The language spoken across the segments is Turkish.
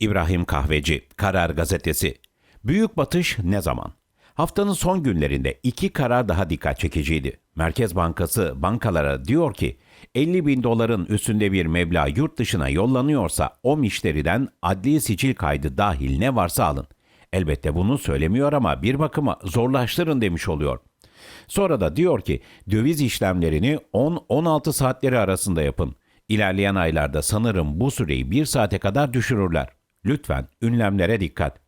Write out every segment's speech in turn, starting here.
İbrahim Kahveci, Karar Gazetesi. Büyük batış ne zaman? Haftanın son günlerinde iki karar daha dikkat çekiciydi. Merkez Bankası bankalara diyor ki 50 bin doların üstünde bir meblağ yurt dışına yollanıyorsa o müşteriden adli sicil kaydı dahil ne varsa alın. Elbette bunu söylemiyor ama bir bakıma zorlaştırın demiş oluyor. Sonra da diyor ki döviz işlemlerini 10-16 saatleri arasında yapın. İlerleyen aylarda sanırım bu süreyi bir saate kadar düşürürler. Lütfen ünlemlere dikkat.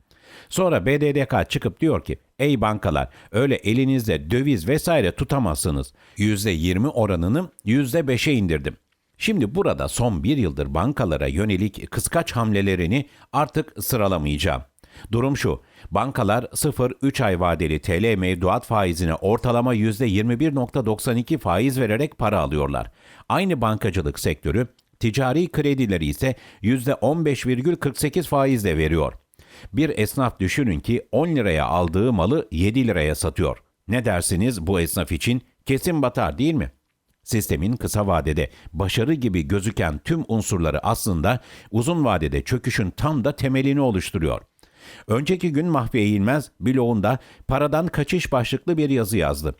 Sonra BDDK çıkıp diyor ki ey bankalar öyle elinizde döviz vesaire tutamazsınız. %20 oranını %5'e indirdim. Şimdi burada son bir yıldır bankalara yönelik kıskaç hamlelerini artık sıralamayacağım. Durum şu, bankalar 0-3 ay vadeli TL mevduat faizine ortalama %21.92 faiz vererek para alıyorlar. Aynı bankacılık sektörü ticari kredileri ise %15,48 faizle veriyor. Bir esnaf düşünün ki 10 liraya aldığı malı 7 liraya satıyor. Ne dersiniz bu esnaf için? Kesin batar değil mi? Sistemin kısa vadede başarı gibi gözüken tüm unsurları aslında uzun vadede çöküşün tam da temelini oluşturuyor. Önceki gün Mahfi Eğilmez bloğunda paradan kaçış başlıklı bir yazı yazdı.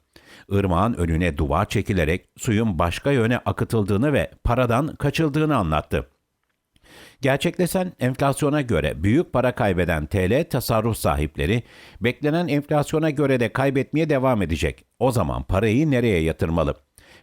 Irmağın önüne duvar çekilerek suyun başka yöne akıtıldığını ve paradan kaçıldığını anlattı. Gerçekleşen enflasyona göre büyük para kaybeden TL tasarruf sahipleri beklenen enflasyona göre de kaybetmeye devam edecek. O zaman parayı nereye yatırmalı?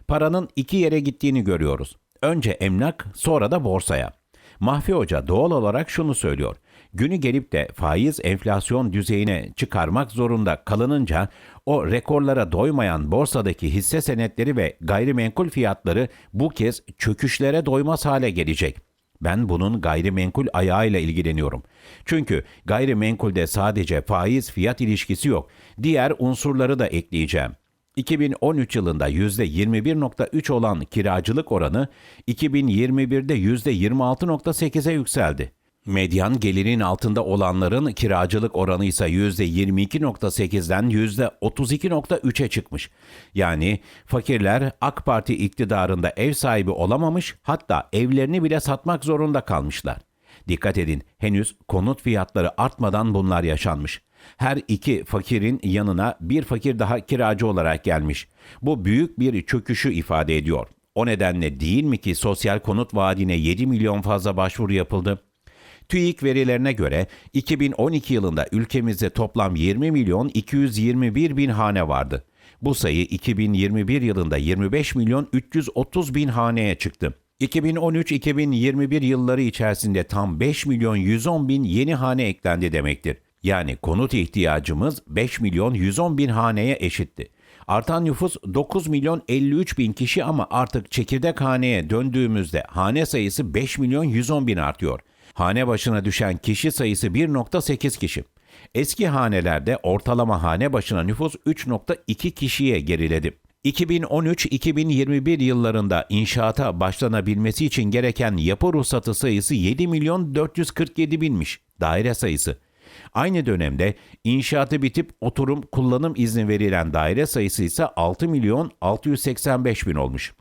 Paranın iki yere gittiğini görüyoruz. Önce emlak, sonra da borsaya. Mahfi Hoca doğal olarak şunu söylüyor. Günü gelip de faiz enflasyon düzeyine çıkarmak zorunda kalınınca o rekorlara doymayan borsadaki hisse senetleri ve gayrimenkul fiyatları bu kez çöküşlere doymaz hale gelecek. Ben bunun gayrimenkul ayağıyla ilgileniyorum. Çünkü gayrimenkulde sadece faiz fiyat ilişkisi yok. Diğer unsurları da ekleyeceğim. 2013 yılında %21.3 olan kiracılık oranı 2021'de %26.8'e yükseldi. Medyan gelirin altında olanların kiracılık oranı ise %22.8'den %32.3'e çıkmış. Yani fakirler AK Parti iktidarında ev sahibi olamamış hatta evlerini bile satmak zorunda kalmışlar. Dikkat edin henüz konut fiyatları artmadan bunlar yaşanmış. Her iki fakirin yanına bir fakir daha kiracı olarak gelmiş. Bu büyük bir çöküşü ifade ediyor. O nedenle değil mi ki sosyal konut vaadine 7 milyon fazla başvuru yapıldı? TÜİK verilerine göre 2012 yılında ülkemizde toplam 20 milyon 221 bin hane vardı. Bu sayı 2021 yılında 25 milyon 330 bin haneye çıktı. 2013-2021 yılları içerisinde tam 5 milyon 110 bin yeni hane eklendi demektir. Yani konut ihtiyacımız 5 milyon 110 bin haneye eşitti. Artan nüfus 9 milyon 53 bin kişi ama artık çekirdek haneye döndüğümüzde hane sayısı 5 milyon 110 bin artıyor. Hane başına düşen kişi sayısı 1.8 kişi. Eski hanelerde ortalama hane başına nüfus 3.2 kişiye geriledi. 2013-2021 yıllarında inşaata başlanabilmesi için gereken yapı ruhsatı sayısı 7 milyon 447 binmiş. Daire sayısı. Aynı dönemde inşaatı bitip oturum kullanım izni verilen daire sayısı ise 6 milyon 685 bin olmuş.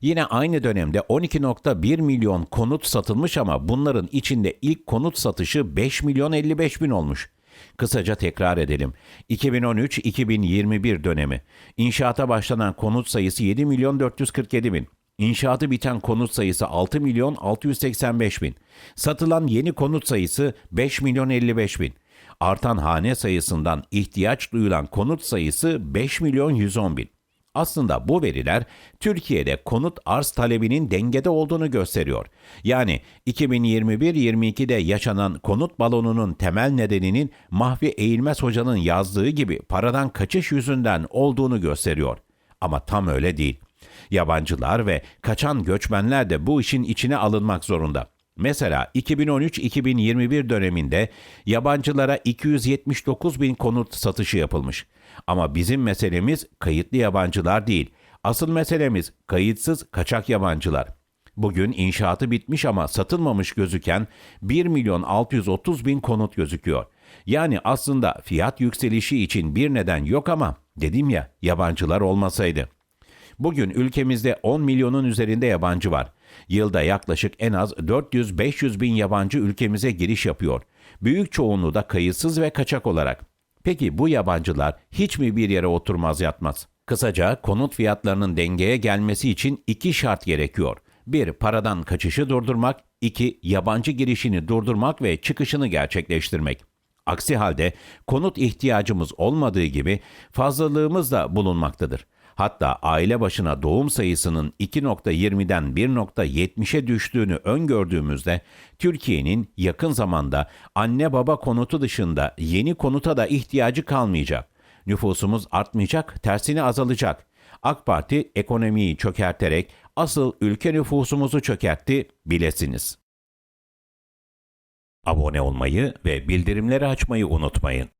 Yine aynı dönemde 12.1 milyon konut satılmış ama bunların içinde ilk konut satışı 5 milyon 55 bin olmuş. Kısaca tekrar edelim. 2013-2021 dönemi. İnşaata başlanan konut sayısı 7 milyon 447 bin. İnşaatı biten konut sayısı 6 milyon 685 bin. Satılan yeni konut sayısı 5 milyon 55 bin. Artan hane sayısından ihtiyaç duyulan konut sayısı 5 milyon 110 bin. Aslında bu veriler Türkiye'de konut arz talebinin dengede olduğunu gösteriyor. Yani 2021-22'de yaşanan konut balonunun temel nedeninin Mahfi Eğilmez Hoca'nın yazdığı gibi paradan kaçış yüzünden olduğunu gösteriyor. Ama tam öyle değil. Yabancılar ve kaçan göçmenler de bu işin içine alınmak zorunda. Mesela 2013-2021 döneminde yabancılara 279 bin konut satışı yapılmış. Ama bizim meselemiz kayıtlı yabancılar değil. Asıl meselemiz kayıtsız kaçak yabancılar. Bugün inşaatı bitmiş ama satılmamış gözüken 1 milyon 630 bin konut gözüküyor. Yani aslında fiyat yükselişi için bir neden yok ama dedim ya yabancılar olmasaydı. Bugün ülkemizde 10 milyonun üzerinde yabancı var. Yılda yaklaşık en az 400-500 bin yabancı ülkemize giriş yapıyor. Büyük çoğunluğu da kayıtsız ve kaçak olarak. Peki bu yabancılar hiç mi bir yere oturmaz yatmaz? Kısaca konut fiyatlarının dengeye gelmesi için iki şart gerekiyor. Bir, paradan kaçışı durdurmak. iki yabancı girişini durdurmak ve çıkışını gerçekleştirmek. Aksi halde konut ihtiyacımız olmadığı gibi fazlalığımız da bulunmaktadır. Hatta aile başına doğum sayısının 2.20'den 1.70'e düştüğünü öngördüğümüzde Türkiye'nin yakın zamanda anne baba konutu dışında yeni konuta da ihtiyacı kalmayacak. Nüfusumuz artmayacak, tersine azalacak. AK Parti ekonomiyi çökerterek asıl ülke nüfusumuzu çökertti bilesiniz. Abone olmayı ve bildirimleri açmayı unutmayın.